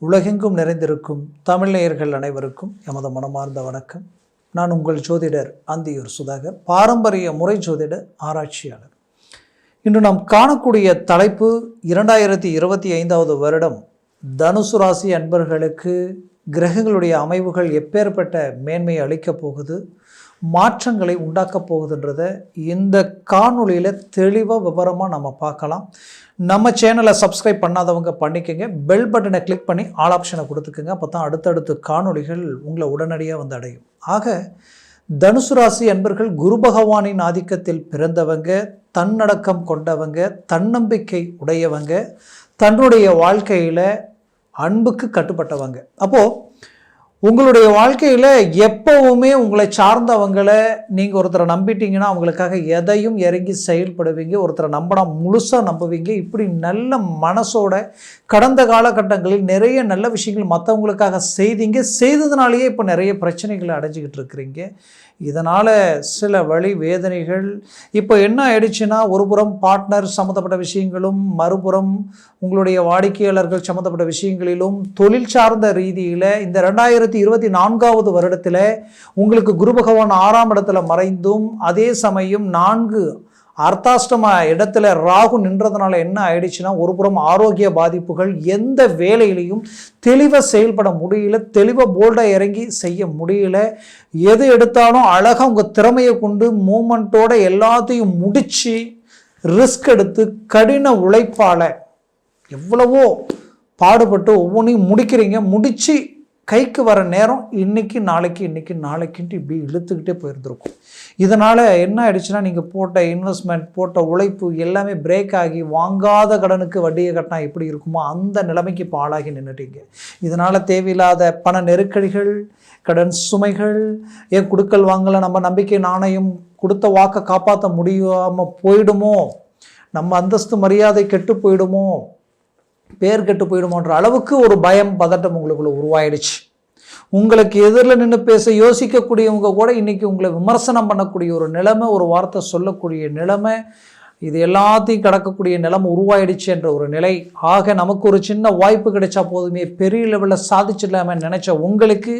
உலகெங்கும் நிறைந்திருக்கும் தமிழ்நேயர்கள் அனைவருக்கும் எமது மனமார்ந்த வணக்கம். நான் உங்கள் ஜோதிடர் அந்தியூர் சுதாகர் பாரம்பரிய முறை ஜோதிட ஆராய்ச்சியாளர். இன்று நாம் காணக்கூடிய தலைப்பு இரண்டாயிரத்தி இருபத்தி ஐந்தாவது வருடம். தனுசு ராசி அன்பர்களுக்கு கிரகங்களுடைய அமைவுகள் எப்பேற்பட்ட மேன்மையை அளிக்கப் போகுது? மாற்றங்களை உண்டாக்கப் போகுதுன்றத இந்த காணொளியில் தெளிவாக விவரமாக நம்ம பார்க்கலாம். நம்ம சேனலை சப்ஸ்கிரைப் பண்ணாதவங்க பண்ணிக்கோங்க. பெல் பட்டனை கிளிக் பண்ணி ஆல் ஆப்ஷனை கொடுத்துக்கோங்க. அப்போ தான் அடுத்தடுத்து காணொளிகள் உங்களை உடனடியாக வந்து அடையும். ஆக தனுசு ராசி அன்பர்கள் குரு பகவானின் ஆதிக்கத்தில் பிறந்தவங்க தன்னடக்கம் கொண்டவங்க தன்னம்பிக்கை உடையவங்க தன்னுடைய வாழ்க்கையில் அன்புக்கு கட்டுப்பட்டவங்க. அப்போது உங்களுடைய வாழ்க்கையில் எப்போவுமே உங்களை சார்ந்தவங்களை நீங்கள் ஒருத்தரை நம்பிட்டீங்கன்னா அவங்களுக்காக எதையும் இறங்கி செயல்படுவீங்க ஒருத்தரை நம்பினா முழுசாக நம்புவீங்க. இப்படி நல்ல மனசோட கடந்த காலகட்டங்களில் நிறைய நல்ல விஷயங்கள் மற்றவங்களுக்காக செய்தீங்க. செய்ததுனாலேயே இப்போ நிறைய பிரச்சனைகளை அடைஞ்சிக்கிட்டு இருக்கிறீங்க. இதனால் சில வழி வேதனைகள். இப்போ என்ன ஆயிடுச்சுன்னா ஒரு புறம் பார்ட்னர் சம்மந்தப்பட்ட விஷயங்களும் மறுபுறம் உங்களுடைய வாடிக்கையாளர்கள் சம்மந்தப்பட்ட விஷயங்களிலும் தொழில் சார்ந்த ரீதியில் இந்த ரெண்டாயிரத்தி இருபத்தி நான்காவது வருடத்தில் உங்களுக்கு குரு பகவான் ஆறாம் இடத்துல மறைந்தும் அதே சமயம் நான்கு அர்த்தாஷ்டம இடத்துல ராகு நின்றதுனால என்ன ஆயிடுச்சுன்னா ஒரு புறம் ஆரோக்கிய பாதிப்புகள் எந்த வேலையிலையும் தெளிவாக செயல்பட முடியல தெளிவாக போல்டாக இறங்கி செய்ய முடியல. எது எடுத்தாலும் அழகாக உங்கள் திறமையை கொண்டு மூமெண்ட்டோட எல்லாத்தையும் முடித்து ரிஸ்க் எடுத்து கடின உழைப்பால் எவ்வளவோ பாடுபட்டு ஒவ்வொன்றையும் முடிக்கிறீங்க முடித்து கைக்கு வர நேரம் இன்னைக்கு நாளைக்கு இன்னைக்கு நாளைக்குன்ட்டு இப்படி இழுத்துக்கிட்டே போயிருந்திருக்கும். இதனால் என்ன ஆயிடுச்சுன்னா நீங்கள் போட்ட இன்வெஸ்ட்மெண்ட் போட்ட உழைப்பு எல்லாமே பிரேக் ஆகி வாங்காத கடனுக்கு வட்டியை கட்டினா எப்படி இருக்குமோ அந்த நிலைமைக்கு இப்போ ஆளாகி நின்றுட்டீங்க இதனால் தேவையில்லாத பண நெருக்கடிகள் கடன் சுமைகள் ஏன் கொடுக்கல் வாங்கலை நம்ம நம்பிக்கை நாணயம் கொடுத்த வாக்கை காப்பாற்ற முடியாமல் போயிடுமோ? நம்ம அந்தஸ்து மரியாதை கெட்டு போயிடுமோ? பேர் கெட்டு போயிடுமோன்ற அளவுக்கு ஒரு பயம் பதட்டம் உங்களுக்குள்ள உருவாயிடுச்சு. உங்களுக்கு எதிரில் நின்று பேச யோசிக்கக்கூடியவங்க கூட இன்னைக்கு உங்களை விமர்சனம் பண்ணக்கூடிய ஒரு நிலைமை ஒரு வார்த்தை சொல்லக்கூடிய நிலைமை இது எல்லாத்தையும் கடக்கக்கூடிய நிலைமை உருவாயிடுச்சு என்ற ஒரு நிலை. ஆக நமக்கு ஒரு சின்ன வாய்ப்பு கிடைச்சா போதுமே பெரிய லெவலில் சாதிச்சிடலாமே நினைச்ச உங்களுக்கு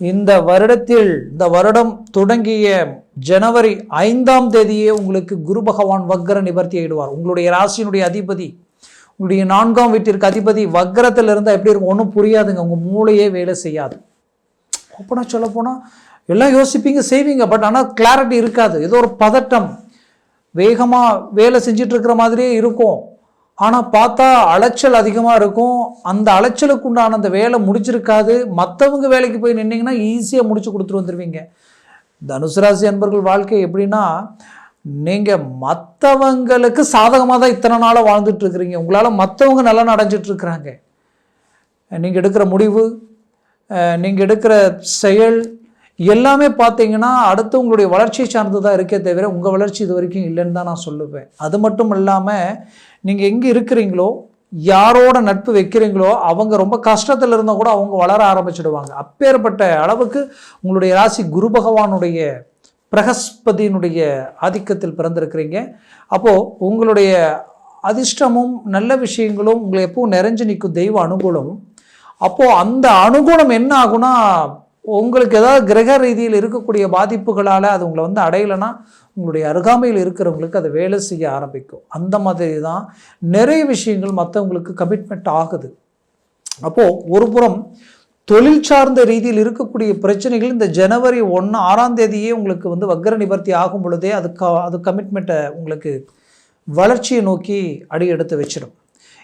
இந்த வருடத்தில் இந்த வருடம் தொடங்கிய ஜனவரி ஐந்தாம் தேதியே உங்களுக்கு குரு பகவான் வக்ர நிவர்த்தி ஆயிடுவார். உங்களுடைய ராசியினுடைய அதிபதி உங்களுடைய நான்காம் வீட்டிற்கு அதிபதி வக்ரத்தில் இருந்தால் எப்படி இருக்கும்? ஒன்றும் புரியாதுங்க. உங்கள் மூளையே வேலை செய்யாது. ஓப்பனாக சொல்ல போனால் எல்லாம் யோசிப்பீங்க செய்வீங்க பட் ஆனால் கிளாரிட்டி இருக்காது. ஏதோ ஒரு பதட்டம். வேகமாக வேலை செஞ்சிட்ருக்கிற மாதிரியே இருக்கும். ஆனால் பார்த்தா அலைச்சல் அதிகமாக இருக்கும். அந்த அலைச்சலுக்கு உண்டான அந்த வேலை முடிச்சிருக்காது மற்றவங்க வேலைக்கு போய் நின்னீங்கன்னா ஈஸியாக முடிச்சு கொடுத்துட்டு வந்துடுவீங்க தனுசு ராசி அன்பர்கள் வாழ்க்கை எப்படின்னா நீங்கள் மற்றவங்களுக்கு சாதகமாக தான் இத்தனை நாளாக வாழ்ந்துட்டுருக்குறீங்க உங்களால் மற்றவங்க நல்லா அடைஞ்சிட்டு நீங்கள் எடுக்கிற முடிவு நீங்கள் எடுக்கிற செயல் எல்லாமே பார்த்தீங்கன்னா அடுத்து உங்களுடைய வளர்ச்சியை சார்ந்து தான் இருக்கே தவிர உங்கள் வளர்ச்சி இது வரைக்கும் இல்லைன்னு தான் நான் சொல்லுவேன். அது மட்டும் இல்லாமல் நீங்கள் எங்கே இருக்கிறீங்களோ யாரோட நட்பு வைக்கிறீங்களோ அவங்க ரொம்ப கஷ்டத்தில் இருந்தால் கூட அவங்க வளர ஆரம்பிச்சிடுவாங்க. அப்பேற்பட்ட அளவுக்கு உங்களுடைய ராசி குரு பகவானுடைய பிரகஸ்பதியினுடைய ஆதிக்கத்தில் பிறந்திருக்கிறீங்க. அப்போது உங்களுடைய அதிர்ஷ்டமும் நல்ல விஷயங்களும் உங்களை எப்பவும் நிறைஞ்சு நிற்கும் தெய்வ அனுகூலம் அப்போது அந்த அனுகுணம் என்ன ஆகுனா உங்களுக்கு ஏதாவது கிரக ரீதியில் இருக்கக்கூடிய பாதிப்புகளால் அது உங்களை வந்து அடையலைன்னா உங்களுடைய அருகாமையில் இருக்கிறவங்களுக்கு அதை வேலை செய்ய ஆரம்பிக்கும். அந்த மாதிரி தான் நிறைய விஷயங்கள் மற்றவங்களுக்கு கமிட்மெண்ட் ஆகுது. அப்போது ஒரு புறம் தொழில் சார்ந்த ரீதியில் இருக்கக்கூடிய பிரச்சனைகள் இந்த ஜனவரி ஒன்று ஆறாம் தேதியே உங்களுக்கு வந்து வக்கர நிவர்த்தி ஆகும் பொழுதே அது க அது கமிட்மெண்ட்டை உங்களுக்கு வளர்ச்சியை நோக்கி அடி எடுத்து வச்சிடும்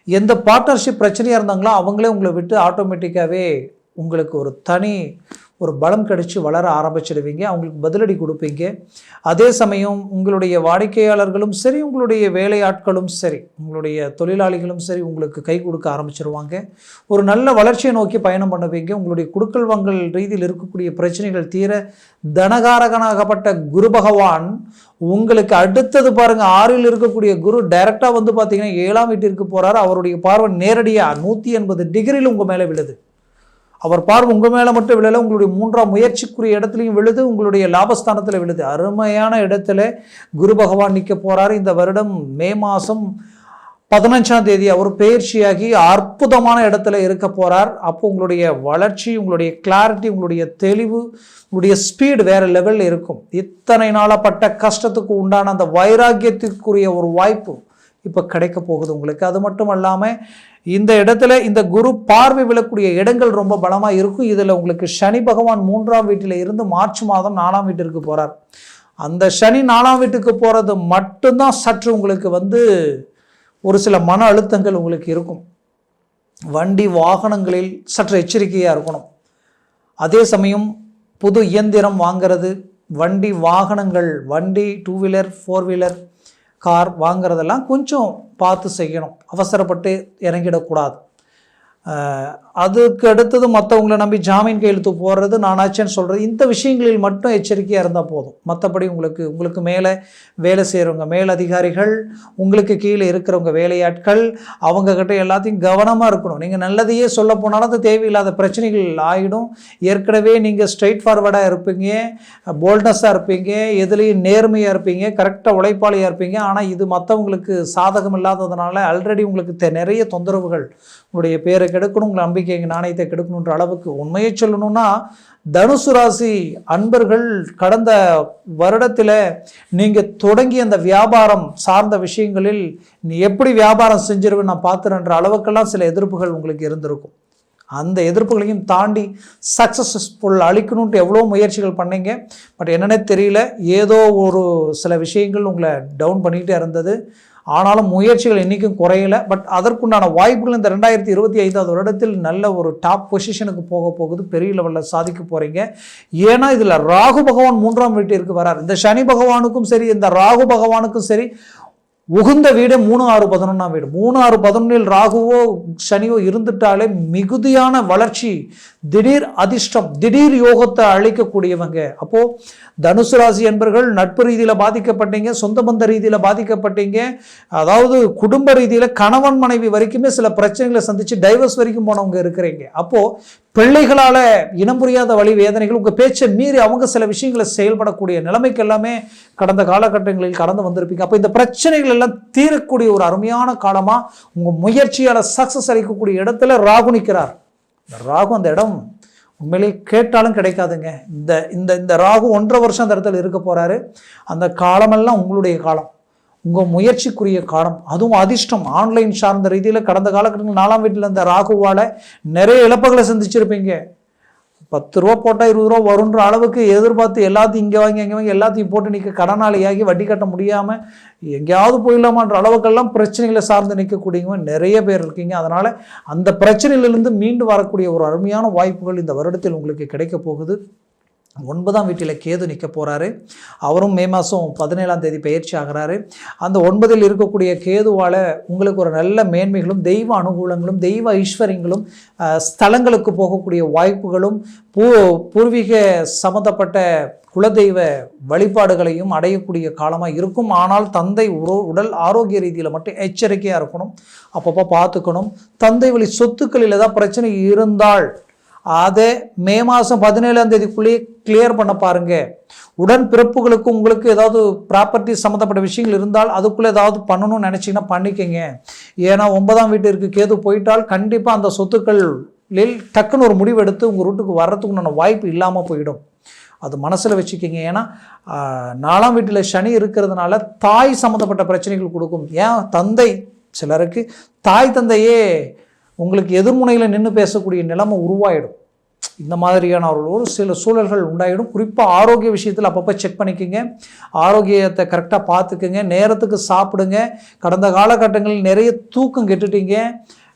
எந்த பார்ட்னர்ஷிப் பிரச்சனையாக இருந்தாங்களோ அவங்களே உங்களை விட்டு ஆட்டோமேட்டிக்காகவே உங்களுக்கு ஒரு தனி ஒரு பலம் கிடைச்சி வளர ஆரம்பிச்சிடுவீங்க அவங்களுக்கு பதிலடி கொடுப்பீங்க. அதே சமயம் உங்களுடைய வாடிக்கையாளர்களும் சரி உங்களுடைய வேலையாட்களும் சரி உங்களுடைய தொழிலாளிகளும் சரி உங்களுக்கு கை கொடுக்க ஆரம்பிச்சிருவாங்க. ஒரு நல்ல வளர்ச்சியை நோக்கி பயணம் பண்ணுவீங்க. உங்களுடைய குடுக்கல் வாங்கல் ரீதியில் இருக்கக்கூடிய பிரச்சனைகள் தீர தனகாரகனாகப்பட்ட குரு பகவான் உங்களுக்கு அடுத்தது பாருங்கள் ஆறில் இருக்கக்கூடிய குரு டைரெக்டாக வந்து பார்த்தீங்கன்னா ஏழாம் வீட்டிற்கு போகிறார் அவருடைய பார்வை நேரடியாக நூற்றி எண்பது டிகிரியில் உங்கள் மேலே விழுது. அவர் பார்வை உங்கள் மேலே மட்டும் விழலை உங்களுடைய மூன்றாம் முயற்சிக்குரிய இடத்துலையும் விழுது உங்களுடைய லாபஸ்தானத்தில் விழுது. அருமையான இடத்துல குரு பகவான் நிற்க போகிறாரு இந்த வருடம் மே மாதம் பதினஞ்சாம் தேதி அவர் பயிற்சியாகி அற்புதமான இடத்துல இருக்க போகிறார் அப்போ உங்களுடைய வளர்ச்சி உங்களுடைய கிளாரிட்டி உங்களுடைய தெளிவு உங்களுடைய ஸ்பீடு வேற லெவலில் இருக்கும். இத்தனை நாளப்பட்ட கஷ்டத்துக்கு உண்டான அந்த வைராக்கியத்துக்குரிய ஒரு வாய்ப்பு இப்போ கிடைக்க போகுது உங்களுக்கு. அது மட்டும் இல்லாமல் இந்த இடத்துல இந்த குரு பார்வை விழக்கூடிய இடங்கள் ரொம்ப பலமாக இருக்கும். இதில் உங்களுக்கு சனி பகவான் மூன்றாம் வீட்டில் இருந்து மார்ச் மாதம் நாலாம் வீட்டிற்கு போகிறார் அந்த சனி நாலாம் வீட்டுக்கு போகிறது மட்டும்தான் சற்று உங்களுக்கு வந்து ஒரு சில மன அழுத்தங்கள் உங்களுக்கு இருக்கும். வண்டி வாகனங்களில் சற்று எச்சரிக்கையாக இருக்கணும். அதே சமயம் புது இயந்திரம் வாங்கிறது வண்டி வாகனங்கள் வண்டி two wheeler four wheeler car வாங்குறதெல்லாம் கொஞ்சம் பார்த்து செய்யணும். அவசரப்பட்டு இறங்கிடக்கூடாது. அதுக்கு அடுத்தது மற்றவங்களை நம்பி ஜாமீன் கையெழுத்து போடுறது நானாச்சேன்னு சொல்கிறது இந்த விஷயங்களில் மட்டும் எச்சரிக்கையாக இருந்தால் போதும். மற்றபடி உங்களுக்கு உங்களுக்கு மேலே வேலை செய்கிறவங்க மேலதிகாரிகள் உங்களுக்கு கீழே இருக்கிறவங்க வேலையாட்கள் அவங்கக்கிட்ட எல்லாத்தையும் கவனமாக இருக்கணும். நீங்கள் நல்லதையே சொல்ல போனாலும் அது தேவையில்லாத பிரச்சனைகள் ஆகிடும் ஏற்கனவே நீங்கள் ஸ்ட்ரைட் ஃபார்வர்டாக இருப்பீங்க போல்ட்னஸாக இருப்பீங்க எதுலேயும் நேர்மையாக இருப்பீங்க கரெக்டாக உழைப்பாளியாக இருப்பீங்க. ஆனால் இது மற்றவங்களுக்கு சாதகம் இல்லாததுனால ஆல்ரெடி உங்களுக்கு தெ- நிறைய தொந்தரவுகள் உங்களுடைய பேருக்கு கெடுக்கணும் உங்கள் நம்பிக்கை நாணயத்தை கெடுக்கணுன்ற அளவுக்கு உண்மையை சொல்லணும்னா தனுசு ராசி அன்பர்கள் கடந்த வருடத்தில் நீங்கள் தொடங்கி அந்த வியாபாரம் சார்ந்த விஷயங்களில் நீ எப்படி வியாபாரம் செஞ்சிருவேன் நான் பார்த்துறேன்ற அளவுக்கெல்லாம் சில எதிர்ப்புகள் உங்களுக்கு இருந்திருக்கும். அந்த எதிர்ப்புகளையும் தாண்டி சக்ஸஸ்ஃபுல் அழிக்கணுன்ட்டு எவ்வளோ முயற்சிகள் பண்ணீங்க. பட் என்னன்னே தெரியல ஏதோ ஒரு சில விஷயங்கள் உங்களை டவுன் பண்ணிக்கிட்டே இருந்தது. ஆனாலும் முயற்சிகள் என்றைக்கும் குறையல. பட் அதற்குண்டான வாய்ப்புகள் இந்த ரெண்டாயிரத்தி இருபத்தி ஐந்தாவது வருடத்தில் நல்ல ஒரு டாப் பொசிஷனுக்கு போக போகுது. பெரிய லெவலில் சாதிக்க போகிறீங்க ஏன்னா இதில் ராகு பகவான் மூன்றாம் வீட்டிற்கு வரார். இந்த சனி பகவானுக்கும் சரி இந்த ராகு பகவானுக்கும் சரி உகுந்த வீடு மூணு ஆறு பதினொன்றாம் வீடு. மூணு ஆறு பதினொன்றில் ராகுவோ சனியோ இருந்துட்டாலே மிகுதியான வளர்ச்சி திடீர் அதிர்ஷ்டம் திடீர் யோகத்தை அழிக்கக்கூடியவங்க அப்போ தனுசு ராசி என்பர்கள் நட்பு ரீதியில் பாதிக்கப்பட்டீங்க சொந்த பந்த ரீதியில் பாதிக்கப்பட்டீங்க. அதாவது குடும்ப ரீதியில் கணவன் மனைவி வரைக்குமே சில பிரச்சனைகளை சந்திச்சு டைவர்ஸ் வரைக்கும் போனவங்க இருக்கிறீங்க. அப்போ பிள்ளைகளால் இனம் புரியாத வழி வேதனைகள் உங்கள் பேச்சை மீறி அவங்க சில விஷயங்களை செயல்படக்கூடிய நிலைமைக்கு எல்லாமே கடந்த காலகட்டங்களில் கடந்து வந்திருப்பீங்க. அப்போ இந்த பிரச்சனைகள் எல்லாம் தீரக்கூடிய ஒரு அருமையான காலமாக உங்கள் முயற்சியால் சக்ஸஸ் அளிக்கக்கூடிய இடத்துல ராகு நிற்கிறார் ராகு அந்த இடம் உண்மையிலேயே கேட்டாலும் கிடைக்காதுங்க. இந்த இந்த இந்த ராகு ஒன்றரை வருஷம் அந்த இடத்துல இருக்க போகிறாரு அந்த காலமெல்லாம் உங்களுடைய காலம். உங்கள் முயற்சிக்குரிய காலம் அதுவும் அதிர்ஷ்டம் ஆன்லைன் சார்ந்த ரீதியில் கடந்த காலகட்டங்கள் நாலாம் வீட்டில் இருந்த ராகுவால் நிறைய இழப்புகளை சந்திச்சிருப்பீங்க. பத்து ரூபா போட்டால் இருபது ரூபா வருன்ற அளவுக்கு எதிர்பார்த்து எல்லாத்தையும் இங்கே வாங்கி அங்கே வாங்கி எல்லாத்தையும் போட்டு நிற்க கடனாளியாகி வட்டி கட்ட முடியாமல் எங்கேயாவது போயிடலாமான்ற அளவுக்கெல்லாம் பிரச்சனைகளை சார்ந்து நிற்கக்கூடியவங்க நிறைய பேர் இருக்கீங்க. அதனால் அந்த பிரச்சனையிலிருந்து மீண்டு வரக்கூடிய ஒரு அருமையான வாய்ப்புகள் இந்த வருடத்தில் உங்களுக்கு கிடைக்க போகுது. ஒன்பதாம் வீட்டில் கேது நிற்க போகிறாரு அவரும் மே மாதம் பதினேழாம் தேதி பயிற்சி ஆகிறாரு. அந்த ஒன்பதில் இருக்கக்கூடிய கேதுவால் உங்களுக்கு ஒரு நல்ல மேன்மைகளும் தெய்வ அனுகூலங்களும் தெய்வ ஐஸ்வர்யங்களும் ஸ்தலங்களுக்கு போகக்கூடிய வாய்ப்புகளும் பூ பூர்வீக சம்மந்தப்பட்ட குலதெய்வ வழிபாடுகளையும் அடையக்கூடிய காலமாக இருக்கும். ஆனால் தந்தை உரோ உடல் ஆரோக்கிய ரீதியில் மட்டும் எச்சரிக்கையாக இருக்கணும். அப்பப்போ பார்த்துக்கணும். தந்தை வழி சொத்துக்களில் ஏதாவது பிரச்சனை இருந்தால் அதை மே மாதம் பதினேழாம் தேதிக்குள்ளேயே கிளியர் பண்ண பாருங்க. உடன் பிறப்புகளுக்கு உங்களுக்கு ஏதாவது ப்ராப்பர்ட்டி சம்மந்தப்பட்ட விஷயங்கள் இருந்தால் அதுக்குள்ளே ஏதாவது பண்ணணும்னு நினச்சிங்கன்னா பண்ணிக்கங்க. ஏன்னா ஒன்பதாம் வீட்டிற்கு கேது போயிட்டால் கண்டிப்பாக அந்த சொத்துக்களில் டக்குன்னு ஒரு முடிவு எடுத்து உங்கள் ரூட்டுக்கு வர்றதுக்குண்டான வாய்ப்பு இல்லாமல் போயிடும். அது மனசில் வச்சுக்கிங்க. ஏன்னா நாலாம் வீட்டில் சனி இருக்கிறதுனால தாய் சம்மந்தப்பட்ட பிரச்சனைகள் கொடுக்கும். ஏன்? தந்தை சிலருக்கு தாய் தந்தையே உங்களுக்கு எதிர்முனையில் நின்று பேசக்கூடிய நிலைமை உருவாயிடும். இந்த மாதிரியான ஒரு சில சூழல்கள் உண்டாயிடும். குறிப்பாக ஆரோக்கிய விஷயத்தில் அப்பப்போ செக் பண்ணிக்கோங்க. ஆரோக்கியத்தை கரெக்டாக பார்த்துக்குங்க. நேரத்துக்கு சாப்பிடுங்க. கடந்த காலகட்டங்களில் நிறைய தூக்கம் கெட்டுட்டீங்க.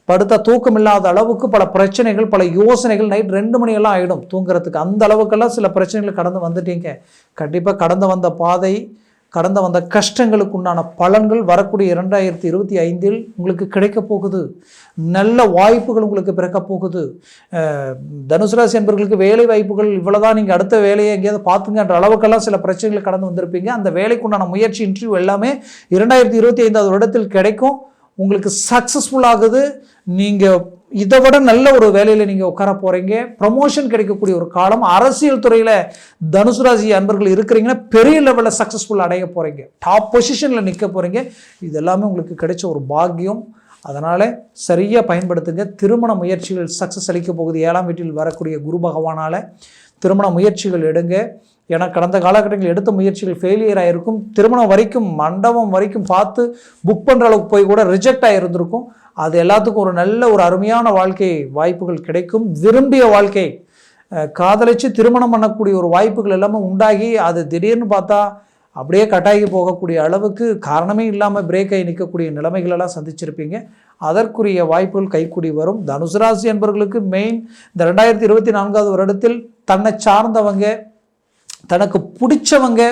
படுத்த தூக்கம் இல்லாத அளவுக்கு பல பிரச்சனைகள் பல யோசனைகள் நைட் ரெண்டு மணியெல்லாம் ஆகிடும் தூங்குறதுக்கு. அந்த அளவுக்கெல்லாம் சில பிரச்சனைகள் கடந்து வந்துட்டீங்க. கண்டிப்பாக கடந்து வந்த பாதை கடந்த வந்த கஷ்டங்களுக்கு உண்டான பலன்கள் வரக்கூடிய இரண்டாயிரத்தி இருபத்தி ஐந்தில் உங்களுக்கு கிடைக்கப் போகுது. நல்ல வாய்ப்புகள் உங்களுக்கு பிறக்கப் போகுது. அஹ், தனுசு ராசி என்பவர்களுக்கு வேலை வாய்ப்புகள் இவ்வளோதான் நீங்கள் அடுத்த வேலையை எங்கேயாவது பார்த்துங்கன்ற அளவுக்கெல்லாம் சில பிரச்சனைகள் கடந்து வந்திருப்பீங்க. அந்த வேலைக்குண்டான முயற்சி இன்டர்வியூ எல்லாமே இரண்டாயிரத்தி இருபத்தி ஐந்தாவது வருடத்தில் கிடைக்கும். உங்களுக்கு சக்ஸஸ்ஃபுல் ஆகுது. நீங்கள் இதை விட நல்ல ஒரு வேலையில் நீங்கள் உட்கார போகிறீங்க ப்ரமோஷன் கிடைக்கக்கூடிய ஒரு காலம். அரசியல் துறையில் தனுசு ராசி அன்பர்கள் இருக்கிறீங்கன்னா பெரிய லெவலில் சக்ஸஸ்ஃபுல் அடைய போகிறீங்க டாப் பொசிஷனில் நிற்க போகிறீங்க இது எல்லாமே உங்களுக்கு கிடைச்ச ஒரு பாக்கியம். அதனால் சரியாக பயன்படுத்துங்க. திருமண முயற்சிகள் சக்ஸஸ் அளிக்க போகுது. ஏழாம் வீட்டில் வரக்கூடிய குரு பகவானால் திருமண முயற்சிகள் எடுங்க. ஏன்னா கடந்த காலகட்டங்களில் எடுத்த முயற்சிகள் ஃபெயிலியர் ஆகிருக்கும் திருமணம் வரைக்கும் மண்டபம் வரைக்கும் பார்த்து புக் பண்ணுற அளவுக்கு போய் கூட ரிஜெக்ட் ஆகிருந்திருக்கும் அது எல்லாத்துக்கும் ஒரு நல்ல ஒரு அருமையான வாழ்க்கை வாய்ப்புகள் கிடைக்கும். விரும்பிய வாழ்க்கை. காதலிச்சு திருமணம் பண்ணக்கூடிய ஒரு வாய்ப்புகள் எல்லாமே உண்டாகி அது திடீர்னு பார்த்தா அப்படியே கட்டாகி போகக்கூடிய அளவுக்கு காரணமே இல்லாமல் பிரேக் ஆகி நிற்கக்கூடிய நிலைமைகளெல்லாம் சந்திச்சிருப்பீங்க. அதற்குரிய வாய்ப்புகள் கைக்கூடி வரும். தனுசு ராசி என்பவர்களுக்கு மெயின் இந்த ரெண்டாயிரத்தி இருபத்தி நான்காவது வருடத்தில் தன்னை சார்ந்தவங்க தனக்கு பிடிச்சவங்க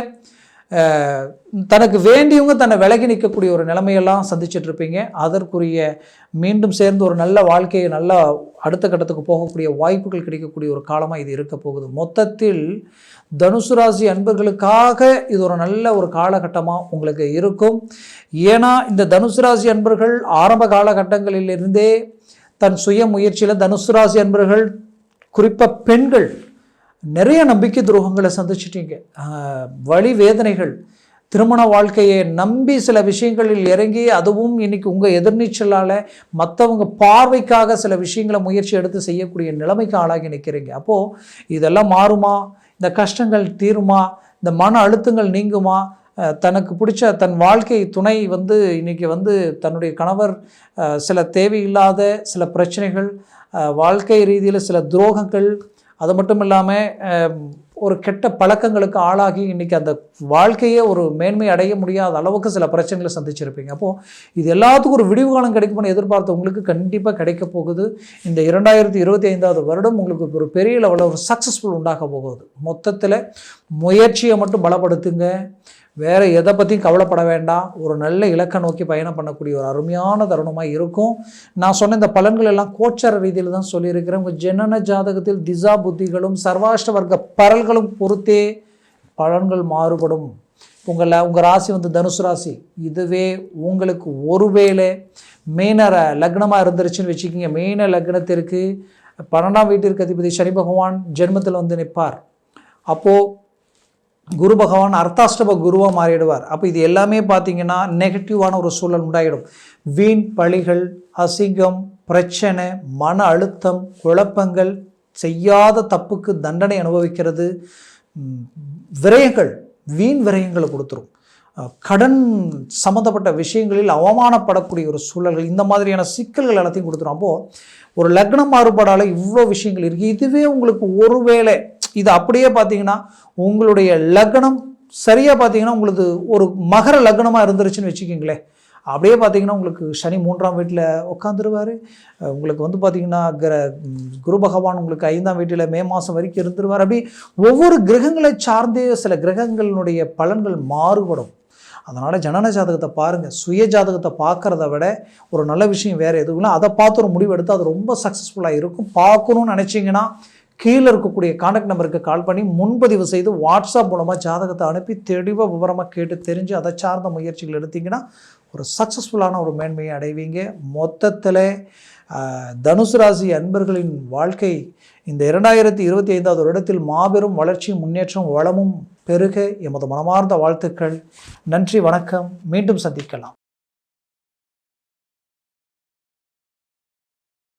தனக்கு வேண்டியவங்க தன்னை விலகி நிற்கக்கூடிய ஒரு நிலைமையெல்லாம் சந்திச்சுட்டு இருப்பீங்க அதற்குரிய மீண்டும் சேர்ந்து ஒரு நல்ல வாழ்க்கையை நல்ல அடுத்த கட்டத்துக்கு போகக்கூடிய வாய்ப்புகள் கிடைக்கக்கூடிய ஒரு காலமாக இது இருக்க போகுது. மொத்தத்தில் தனுசு ராசி அன்பர்களுக்காக இது ஒரு நல்ல ஒரு காலகட்டமாக உங்களுக்கு இருக்கும். ஏன்னா இந்த தனுசு ராசி அன்பர்கள் ஆரம்ப காலகட்டங்களிலிருந்தே தன் சுய முயற்சியில் தனுசு ராசி அன்பர்கள் குறிப்பாக பெண்கள் நிறைய நம்பிக்கை துரோகங்களை சந்திச்சிட்டீங்க. வழி வேதனைகள் திருமண வாழ்க்கையை நம்பி சில விஷயங்களில் இறங்கி அதுவும் இன்னைக்கு உங்கள் எதிர்நீச்சலால் மற்றவங்க பார்வைக்காக சில விஷயங்களை முயற்சி எடுத்து செய்யக்கூடிய நிலைமைக்கு ஆளாகி நிற்கிறீங்க அப்போது இதெல்லாம் மாறுமா? இந்த கஷ்டங்கள் தீருமா? இந்த மன அழுத்தங்கள் நீங்குமா? தனக்கு பிடிச்ச தன் வாழ்க்கை துணை வந்து இன்னைக்கு வந்து தன்னுடைய கணவர் சில தேவையில்லாத சில பிரச்சனைகள் வாழ்க்கை ரீதியில் சில துரோகங்கள் அது மட்டும் இல்லாமல் ஒரு கெட்ட பழக்கங்களுக்கு ஆளாகி இன்னைக்கு அந்த வாழ்க்கையே ஒரு மேன்மை அடைய முடியாத அளவுக்கு சில பிரச்சனைகளை சந்திச்சிருப்பீங்க. அப்போது இது எல்லாத்துக்கும் ஒரு விடிவு காலம் கிடைக்கும்னு எதிர்பார்த்த உங்களுக்கு கண்டிப்பாக கிடைக்க போகுது. இந்த இரண்டாயிரத்தி இருபத்தி ஐந்தாவது வருடம் உங்களுக்கு ஒரு பெரிய லெவலில் ஒரு சக்ஸஸ்ஃபுல் உண்டாக போகுது. மொத்தத்தில் முயற்சியை மட்டும் பலப்படுத்துங்க. வேறு எதை பற்றியும் கவலைப்பட வேண்டாம். ஒரு நல்ல இலக்கை நோக்கி பயணம் பண்ணக்கூடிய ஒரு அருமையான தருணமாக இருக்கும். நான் சொன்ன இந்த பலன்கள் எல்லாம் கோச்சார ரீதியில் தான் சொல்லியிருக்கிறேன். உங்கள் ஜனன ஜாதகத்தில் திசா புத்திகளும் சர்வாஷ்ட வர்க்க பரல்களும் பொறுத்தே பலன்கள் மாறுபடும். உங்களை உங்கள் ராசி வந்து தனுசு ராசி. இதுவே உங்களுக்கு ஒருவேளை மீன லக்னமாக இருந்துருச்சுன்னு வச்சுக்கிங்க. மீன லக்னத்திற்கு பன்னெண்டாம் வீட்டிற்கு அதிபதி சனி பகவான் ஜென்மத்தில் வந்து நிற்பார். அப்போது குரு பகவான் அர்த்தாஷ்டப குருவாக மாறிடுவார். அப்போ இது எல்லாமே பார்த்தீங்கன்னா நெகட்டிவான ஒரு சூழல் உண்டாயிடும். வீண் பழிகள் அசிங்கம் பிரச்சனை மன அழுத்தம் குழப்பங்கள் செய்யாத தப்புக்கு தண்டனை அனுபவிக்கிறது விரயங்கள் வீண் விரயங்களை கொடுத்துரும். கடன் சம்மந்தப்பட்ட விஷயங்களில் அவமானப்படக்கூடிய ஒரு சூழல்கள் இந்த மாதிரியான சிக்கல்கள் எல்லாத்தையும் கொடுத்துரும். அப்போது ஒரு லக்னம் மாறுபாடால் இவ்வளோ விஷயங்கள் இருக்குது இதுவே உங்களுக்கு ஒருவேளை இது அப்படியே பார்த்தீங்கன்னா உங்களுடைய லக்னம் சரியாக பார்த்தீங்கன்னா உங்களுக்கு ஒரு மகர லக்னமாக இருந்துருச்சுன்னு வச்சுக்கிங்களேன் அப்படியே பார்த்தீங்கன்னா உங்களுக்கு சனி மூன்றாம் வீட்டில் உட்காந்துருவார். உங்களுக்கு வந்து பார்த்தீங்கன்னா கிர குரு பகவான் உங்களுக்கு ஐந்தாம் வீட்டில் மே மாதம் வரைக்கும் இருந்துருவார். அப்படி ஒவ்வொரு கிரகங்களை சார்ந்தே சில கிரகங்களினுடைய பலன்கள் மாறுபடும். அதனால் ஜனன ஜாதகத்தை பாருங்கள் சுய ஜாதகத்தை பார்க்குறத விட ஒரு நல்ல விஷயம் வேறு எதுவும் இல்லை. அதை பார்த்து ஒரு முடிவு எடுத்து அது ரொம்ப சக்ஸஸ்ஃபுல்லாக இருக்கும். பார்க்கணும்னு நினச்சிங்கன்னா கீழே இருக்கக்கூடிய கான்டாக்ட் நம்பருக்கு கால் பண்ணி முன்பதிவு செய்து வாட்ஸ்அப் மூலமாக ஜாதகத்தை அனுப்பி தெளிவாக விவரமாக கேட்டு தெரிஞ்சு அதை சார்ந்த முயற்சிகள் எடுத்திங்கன்னா ஒரு சக்ஸஸ்ஃபுல்லான ஒரு மேன்மையை அடைவீங்க. மொத்தத்தில் தனுசு ராசி அன்பர்களின் வாழ்க்கை இந்த இரண்டாயிரத்தி இருபத்தி ஐந்தாவது வருடத்தில் மாபெரும் வளர்ச்சியும் முன்னேற்றம் வளமும் பெருக. எமது மனமார்ந்த வாழ்த்துக்கள். நன்றி வணக்கம். மீண்டும் சந்திக்கலாம்.